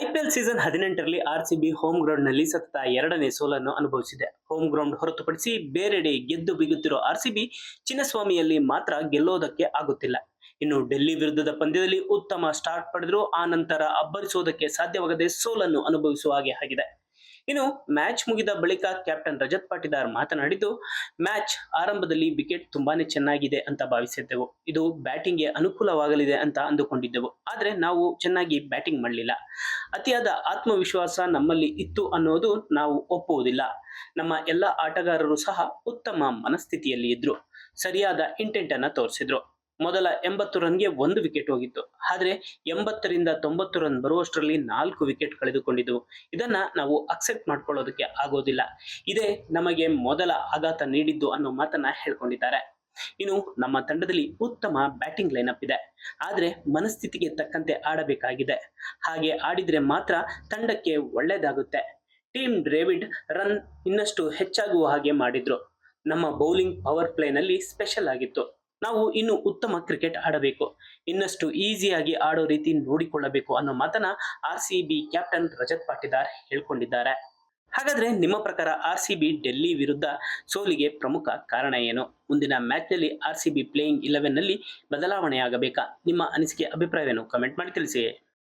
IPL season ಹದಿನೆಂಟರಲ್ಲಿ RCB home ಗ್ರೌಂಡ್ನಲ್ಲಿ ಸತತ ಎರಡನೇ ಸೋಲನ್ನು ಅನುಭವಿಸಿದೆ. ಹೋಮ್ ಗ್ರೌಂಡ್ ಹೊರತುಪಡಿಸಿ ಬೇರೆಡೆ ಗೆದ್ದು ಬಿಗುತ್ತಿರೋ ಆರ್ಸಿಬಿ ಚಿನ್ನಸ್ವಾಮಿಯಲ್ಲಿ ಮಾತ್ರ ಗೆಲ್ಲೋದಕ್ಕೆ ಆಗುತ್ತಿಲ್ಲ. ಇನ್ನು ಡೆಲ್ಲಿ ವಿರುದ್ಧದ ಪಂದ್ಯದಲ್ಲಿ ಉತ್ತಮ ಸ್ಟಾರ್ಟ್ ಪಡೆದರೂ ಆ ನಂತರ ಅಬ್ಬರಿಸುವುದಕ್ಕೆ ಸಾಧ್ಯವಾಗದೆ ಸೋಲನ್ನು ಅನುಭವಿಸುವ ಹಾಗೆ ಆಗಿದೆ. ಇನ್ನು ಮ್ಯಾಚ್ ಮುಗಿದ ಬಳಿಕ ಕ್ಯಾಪ್ಟನ್ ರಜತ್ ಪಾಟಿದಾರ್ ಮಾತನಾಡಿದ್ದು ಮ್ಯಾಚ್ ಆರಂಭದಲ್ಲಿ ವಿಕೆಟ್ ತುಂಬಾನೇ ಚೆನ್ನಾಗಿದೆ ಅಂತ ಭಾವಿಸಿದ್ದೆವು. ಇದು ಬ್ಯಾಟಿಂಗ್ಗೆ ಅನುಕೂಲವಾಗಲಿದೆ ಅಂತ ಅಂದುಕೊಂಡಿದ್ದೆವು. ಆದರೆ ನಾವು ಚೆನ್ನಾಗಿ ಬ್ಯಾಟಿಂಗ್ ಮಾಡಲಿಲ್ಲ. ಅತಿಯಾದ ಆತ್ಮವಿಶ್ವಾಸ ನಮ್ಮಲ್ಲಿ ಇತ್ತು ಅನ್ನೋದು ನಾವು ಒಪ್ಪುವುದಿಲ್ಲ. ನಮ್ಮ ಎಲ್ಲ ಆಟಗಾರರು ಸಹ ಉತ್ತಮ ಮನಸ್ಥಿತಿಯಲ್ಲಿ ಇದ್ರು. ಸರಿಯಾದ ಇಂಟೆಂಟ್ ಅನ್ನ ತೋರಿಸಿದ್ರು. ಮೊದಲ ಎಂಬತ್ತು ರನ್ಗೆ ಒಂದು ವಿಕೆಟ್ ಹೋಗಿತ್ತು. ಆದ್ರೆ ಎಂಬತ್ತರಿಂದ ತೊಂಬತ್ತು ರನ್ ಬರುವಷ್ಟರಲ್ಲಿ ನಾಲ್ಕು ವಿಕೆಟ್ ಕಳೆದುಕೊಂಡಿದ್ದವು ಇದನ್ನ ನಾವು ಅಕ್ಸೆಪ್ಟ್ ಮಾಡ್ಕೊಳ್ಳೋದಕ್ಕೆ ಆಗೋದಿಲ್ಲ. ಇದೇ ನಮಗೆ ಮೊದಲ ಆಘಾತ ನೀಡಿದ್ದು ಅನ್ನೋ ಮಾತನ್ನ ಹೇಳ್ಕೊಂಡಿದ್ದಾರೆ. ಇನ್ನು ನಮ್ಮ ತಂಡದಲ್ಲಿ ಉತ್ತಮ ಬ್ಯಾಟಿಂಗ್ ಲೈನ್ಅಪ್ ಇದೆ. ಆದ್ರೆ ಮನಸ್ಥಿತಿಗೆ ತಕ್ಕಂತೆ ಆಡಬೇಕಾಗಿದೆ. ಹಾಗೆ ಆಡಿದ್ರೆ ಮಾತ್ರ ತಂಡಕ್ಕೆ ಒಳ್ಳೇದಾಗುತ್ತೆ. ಟೀಮ್ ಡ್ರೇವಿಡ್ ರನ್ ಇನ್ನಷ್ಟು ಹೆಚ್ಚಾಗುವ ಹಾಗೆ ಮಾಡಿದ್ರು. ನಮ್ಮ ಬೌಲಿಂಗ್ ಪವರ್ ಪ್ಲೇನಲ್ಲಿ ಸ್ಪೆಷಲ್ ಆಗಿತ್ತು. ನಾವು ಇನ್ನು ಉತ್ತಮ ಕ್ರಿಕೆಟ್ ಆಡಬೇಕು. ಇನ್ನಷ್ಟು ಈಸಿಯಾಗಿ ಆಡೋ ರೀತಿ ನೋಡಿಕೊಳ್ಳಬೇಕು ಅನ್ನೋ ಮಾತನ್ನ R C B captain Rajat Patidar ಹೇಳ್ಕೊಂಡಿದ್ದಾರೆ. ಹಾಗಾದ್ರೆ ನಿಮ್ಮ ಪ್ರಕಾರ ಆರ್ ಸಿ ಬಿ ಡೆಲ್ಲಿ ವಿರುದ್ಧ ಸೋಲಿಗೆ ಪ್ರಮುಖ ಕಾರಣ ಏನು? ಮುಂದಿನ ಮ್ಯಾಚ್ನಲ್ಲಿ ಆರ್ ಸಿ ಬಿ ಪ್ಲೇಯಿಂಗ್ ಇಲೆವೆನ್ನಲ್ಲಿ ಬದಲಾವಣೆಯಾಗಬೇಕಾ? ನಿಮ್ಮ ಅನಿಸಿಕೆ ಅಭಿಪ್ರಾಯವನ್ನು ಕಮೆಂಟ್ ಮಾಡಿ ತಿಳಿಸಿ.